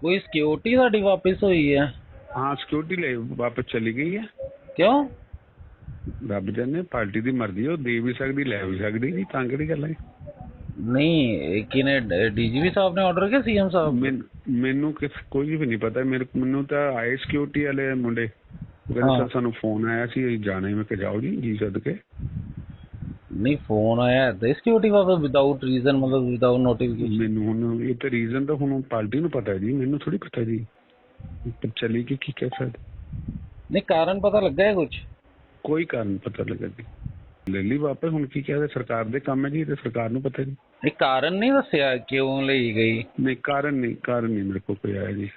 ਕੋਈ ਸਿਕਿਉਰਿਟੀ ਤੁਹਾਡੀ ਵਾਪਸ ਹੋਈ ਹੈ? ਹਾਂ ਸਿਕਿਉਰਿਟੀ ਲੈ ਵਾਪਸ ਚਲੀ ਗਈ ਹੈ। ਕਿਉਂ? ਰੱਬ ਜਾਨੇ ਪਾਰਟੀ ਦੀ ਮਰਜ਼ੀ ਹੈ, ਉਹ ਦੇ ਵੀ ਸਕਦੀ ਲੈ ਵੀ ਸਕਦੀ ਜੀ ਤਾਂ ਕਿਹੜੀ ਗੱਲ ਹੈ। ਨਹੀਂ ਇਹ ਕਿਨੇ ਡੀਜੀਪੀ ਸਾਹਿਬ ਨੇ ਆਰਡਰ ਕੀਤਾ ਸੀਐਮ ਸਾਹਿਬ? ਮੈਨ- ਮੈਨੂੰ ਕਿਸ ਕੋਈ ਵੀ ਨਹੀਂ ਪਤਾ ਮੇਰੇ ਮੈਨੂੰ ਤਾਂ ਆਏ ਸਿਕਿਉਰਿਟੀ ਵਾਲੇ ਮੁੰਡੇ ਉਹ ਕਹਿੰਦੇ ਹਾਂ। ਸਰ ਸਾਨੂੰ ਫੋਨ ਆਇਆ ਸੀ ਅਸੀਂ ਜਾਣਾ ਹੀ ਮੈਂ ਕਿ ਜਾਓ ਜੀ ਜੀ ਸਦਕੇ। ਨਹੀਂ ਫੋਨ ਆਇਆ ਤੇ ਸਿਕਿਉਰਿਟੀ ਵਾਪਸ ਵਿਦਆਊਟ ਰੀਜ਼ਨ ਮਤਲਬ ਵਿਦਆਊਟ ਨੋਟੀਫਿਕੇਸ਼ਨ ਮੈਨੂੰ ਹੁਣ ਇਹ ਤਾਂ ਰੀਜ਼ਨ ਤਾਂ ਹੁਣ ਪਾਰਟੀ ਨੂੰ ਪਤਾ ਜੀ ਮੈਨੂੰ ਥੋੜੀ ਪਤਾ ਜੀ। ਪਰ ਚਲੀ ਕਿ ਕੀ ਕਹਿ ਸਕਦੇ? ਨਹੀਂ ਕਾਰਨ ਪਤਾ ਲੱਗਾ ਹੈ ਕੁਝ ਕੋਈ ਕਾਰਨ ਪਤਾ ਲੱਗਾ ਜੀ। ਲੈ ਲਈ ਵਾਪਸ ਹੁਣ ਕੀ ਕਹਿੰਦੇ ਸਰਕਾਰ ਦੇ ਕੰਮ ਹੈ ਜੀ ਤਾਂ ਸਰਕਾਰ ਨੂੰ ਪਤਾ ਜੀ। ਇਹ ਕਾਰਨ ਨਹੀਂ ਦੱਸਿਆ ਕਿਉਂ ਲਈ ਗਈ? ਨਹੀਂ ਕਾਰਨ ਨਹੀਂ ਕਾਰਨ ਨਹੀਂ ਮੇਰੇ ਕੋਲ ਕੋਈ ਆਇਆ ਜੀ।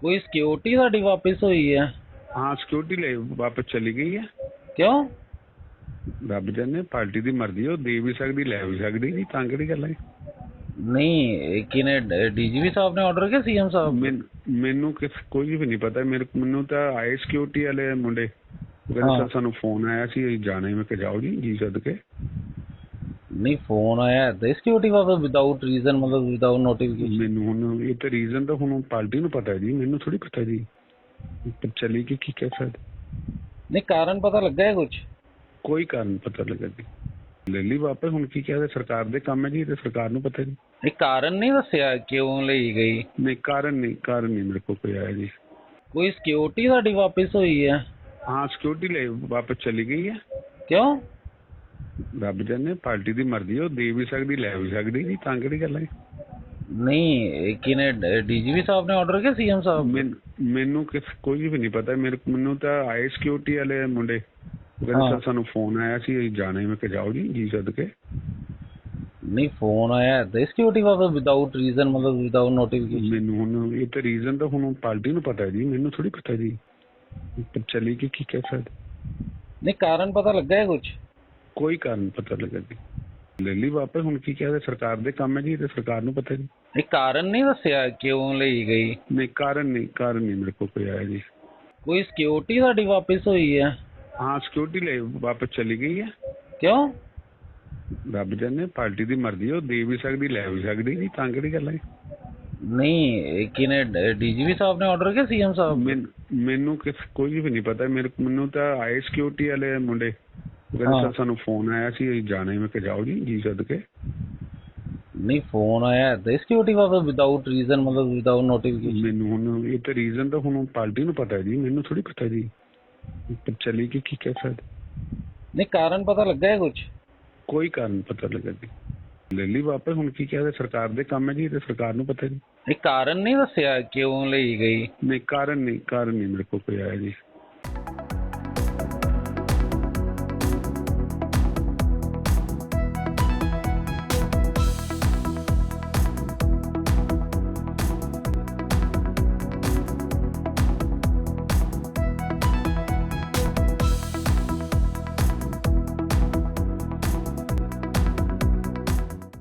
ਕੋਈ ਸਿਕਿਉਰਿਟੀ ਤੁਹਾਡੀ ਵਾਪਸ ਹੋਈ ਹੈ? ਹਾਂ ਸਿਕਿਉਰਿਟੀ ਲੈ ਵਾਪਸ ਚਲੀ ਗਈ ਹੈ। ਕਿਉਂ? ਰੱਬ ਜਾਨੇ ਪਾਰਟੀ ਦੀ ਮਰਜ਼ੀ ਉਹ ਦੇ ਵੀ ਸਕਦੀ ਲੈ ਵੀ ਸਕਦੀ ਜੀ ਤਾਂ ਕਿਹੜੀ ਗੱਲ ਹੈ ਨਹੀਂ ਕਿਨੇ ਡੀਜੀਪੀ ਸਾਹਿਬ ਨੇ ਆਰਡਰ ਕੀਤਾ ਸੀਐਮ ਸਾਹਿਬ? ਮੈਨ- ਕਿਸ ਕੋਈ ਵੀ ਨਹੀਂ ਪਤਾ ਮੇਰੇ ਮੈਨੂੰ ਤਾਂ ਆਏ ਸਿਕਿਉਰਿਟੀ ਵਾਲੇ ਮੁੰਡੇ ਕਹਿੰਦੇ। ਸਰ ਸਾਨੂੰ ਫੋਨ ਆਇਆ ਸੀ ਅਸੀਂ ਜਾਣਾ ਹੀ ਮੈਂ ਕਿ ਜਾਓ ਜੀ ਜੀ ਸਦਕੇ ਨਹੀਂ ਫੋਨ ਆਇਆ ਤੇ ਸਿਕਿਉਰਿਟੀ ਵਾਪਸ ਵਿਦਆਊਟ ਰੀਜ਼ਨ ਮਤਲਬ ਵਿਦਆਊਟ ਨੋਟੀਫਿਕੇਸ਼ਨ ਮੈਨੂੰ ਹੁਣ ਇਹ ਤਾਂ ਰੀਜ਼ਨ ਤਾਂ ਹੁਣ ਪਾਰਟੀ ਨੂੰ ਪਤਾ ਜੀ ਮੈਨੂੰ ਥੋੜੀ ਪਤਾ ਜੀ ਚਲੀ ਕਿ ਕੀ ਕਹਿ ਸਕਦੇ। ਨਹੀਂ ਕਾਰਨ ਪਤਾ ਲੱਗਾ ਹੈ ਕੁਝ ਕੋਈ ਕਾਰਨ ਪਤਾ ਲੱਗਾ ਜੀ। ਲੈ ਲਈ ਵਾਪਸ ਹੁਣ ਕੀ ਕਹਿੰਦੇ ਸਰਕਾਰ ਦੇ ਕੰਮ ਹੈ ਜੀ ਤਾਂ ਸਰਕਾਰ ਨੂੰ ਪਤਾ ਜੀ। ਇਹ ਕਾਰਨ ਨਹੀਂ ਦੱਸਿਆ ਕਿਉਂ ਲਈ ਗਈ? ਨਹੀਂ ਕਾਰਨ ਨਹੀਂ ਕਾਰਨ ਨਹੀਂ ਮੇਰੇ ਕੋਲ ਕੋਈ ਆਇਆ ਜੀ। ਕੋਈ ਸਿਕਿਉਰਿਟੀ ਤੁਹਾਡੀ ਵਾਪਸ ਹੋਈ ਹੈ? ਹਾਂ ਸਿਕਿਉਰਿਟੀ ਲੈ ਵਾਪਸ ਚਲੀ ਗਈ ਹੈ। ਕਿਉਂ? ਰੱਬ ਜਾਨੇ ਪਾਰਟੀ ਦੀ ਮਰਜ਼ੀ ਉਹ ਦੇ ਵੀ ਸਕਦੀ ਲੈ ਵੀ ਸਕਦੀ ਜੀ ਤਾਂ ਕਿਹੜੀ ਗੱਲ ਹੈ ਨਹੀਂ ਕਿਨੇ ਡੀਜੀਪੀ ਸਾਹਿਬ ਨੇ ਆਰਡਰ ਕੀਤਾ ਸੀਐਮ ਸਾਹਿਬ? ਮੈਨ- ਕੋਈ ਵੀ ਨਹੀਂ ਪਤਾ ਮੇਰੇ ਮੈਨੂੰ ਤਾਂ ਆਏ ਸਿਕਿਉਰਿਟੀ ਵਾਲੇ ਮੁੰਡੇ। ਕਹਿੰਦੇ। ਸਰ ਸਾਨੂੰ ਫੋਨ ਆਇਆ ਸੀ ਅਸੀਂ ਜਾਣਾ ਹੀ। ਮੈਂ ਕਿ ਜਾਓ ਜੀ ਜੀ ਸਦਕੇ ਨਹੀਂ ਫੋਨ ਆਇਆ ਤੇ ਸਿਕਿਉਰਿਟੀ ਵਾਪਸ ਵਿਦਆਊਟ ਰੀਜ਼ਨ ਮਤਲਬ ਵਿਦਆਊਟ ਨੋਟੀਫਿਕੇਸ਼ਨ ਮੈਨੂੰ ਹੁਣ ਇਹ ਤਾਂ ਰੀਜ਼ਨ ਤਾਂ ਹੁਣ ਪਾਰਟੀ ਨੂੰ ਪਤਾ ਜੀ ਮੈਨੂੰ ਥੋੜੀ ਪਤਾ ਜੀ। ਪਰ ਚਲੀ ਕਿ ਕੀ ਕਹਿ ਸਕਦੇ? ਨਹੀਂ ਕਾਰਨ ਪਤਾ ਲੱਗਾ ਹੈ ਕੁਝ ਕੋਈ ਕਾਰਨ ਪਤਾ ਲੱਗਾ ਜੀ। ਲੈ ਲਈ ਵਾਪਸ ਹੁਣ ਕੀ ਕਹਿੰਦੇ ਸਰਕਾਰ ਦੇ ਕੰਮ ਹੈ ਜੀ ਤਾਂ ਸਰਕਾਰ ਨੂੰ ਪਤਾ ਜੀ। ਇਹ ਕਾਰਨ ਨਹੀਂ ਦੱਸਿਆ ਕਿਉਂ ਲਈ ਗਈ? ਨਹੀਂ ਕਾਰਨ ਨਹੀਂ ਕਾਰਨ ਨਹੀਂ ਮੇਰੇ ਕੋਲ ਕੋਈ ਆਇਆ ਜੀ। ਕੋਈ ਸਿਕਿਉਰਿਟੀ ਤੁਹਾਡੀ ਵਾਪਸ ਹੋਈ ਹੈ। ਹਾਂ ਸਿਕਿਉਰਿਟੀ ਲੈ ਵਾਪਸ ਚਲੀ ਗਈ ਹੈ। ਕਿਉਂ? ਰੱਬ ਜਾਨੇ ਪਾਰਟੀ ਦੀ ਮਰਜ਼ੀ ਉਹ ਦੇ ਵੀ ਸਕਦੀ ਲੈ ਵੀ ਸਕਦੀ ਜੀ ਤਾਂ ਕਿਹੜੀ ਗੱਲ ਹੈ? ਨਹੀਂ ਇਹ ਕਿਨੇ ਡੀਜੀਪੀ ਸਾਹਿਬ ਨੇ ਆਰਡਰ ਕੀਤਾ ਸੀਐਮ ਸਾਹਿਬ? ਮੈਨ- ਮੈਨੂੰ ਕਿਸ ਕੋਈ ਵੀ ਨਹੀਂ ਪਤਾ ਮੇਰੇ ਮੈਨੂੰ ਤਾਂ ਆਏ ਸਿਕਿਉਰਿਟੀ ਵਾਲੇ ਮੁੰਡੇ ਉਹ ਕਹਿੰਦੇ ਹਾਂ। ਸਰ ਸਾਨੂੰ ਫੋਨ ਆਇਆ ਸੀ ਅਸੀਂ ਜਾਣਾ ਹੀ ਮੈਂ ਕਿ ਜਾਓ ਜੀ ਜੀ ਸਦਕੇ। ਨਹੀਂ ਫੋਨ ਆਇਆ ਤੇ ਸਿਕਿਉਰਿਟੀ ਵਾਪਸ ਵਿਦਆਊਟ ਰੀਜ਼ਨ ਮਤਲਬ ਵਿਦਆਊਟ ਨੋਟੀਫਿਕੇਸ਼ਨ ਮੈਨੂੰ ਹੁਣ ਇਹ ਤਾਂ ਰੀਜ਼ਨ ਤਾਂ ਹੁਣ ਪਾਰਟੀ ਨੂੰ ਪਤਾ ਹੈ ਜੀ ਮੈਨੂੰ ਥੋੜੀ ਪਤਾ ਜੀ। ਪਰ ਚਲੀ ਕਿ ਕੀ ਕਹਿ ਸਕਦੇ ਨਹੀਂ ਕਾਰਨ ਪਤਾ ਲੱਗਾ ਹੈ ਕੁਝ ਕੋਈ ਕਾਰਨ ਪਤਾ ਲੱਗਾ ਜੀ ਲੈ ਲਈ ਵਾਪਸ ਹੁਣ ਕੀ ਕਹਿੰਦੇ ਸਰਕਾਰ ਦੇ ਕੰਮ ਹੈ ਜੀ ਇਹ ਤਾਂ ਸਰਕਾਰ ਨੂੰ ਪਤਾ ਜੀ ਇਹ ਕਾਰਨ ਨਹੀਂ ਦੱਸਿਆ ਕਿਉਂ ਲਈ ਗਈ ਨਹੀਂ ਕਾਰਨ ਨਹੀਂ ਕਾਰਨ ਨਹੀਂ ਮੇਰੇ ਕੋਲ ਕੋਈ ਆਇਆ ਜੀ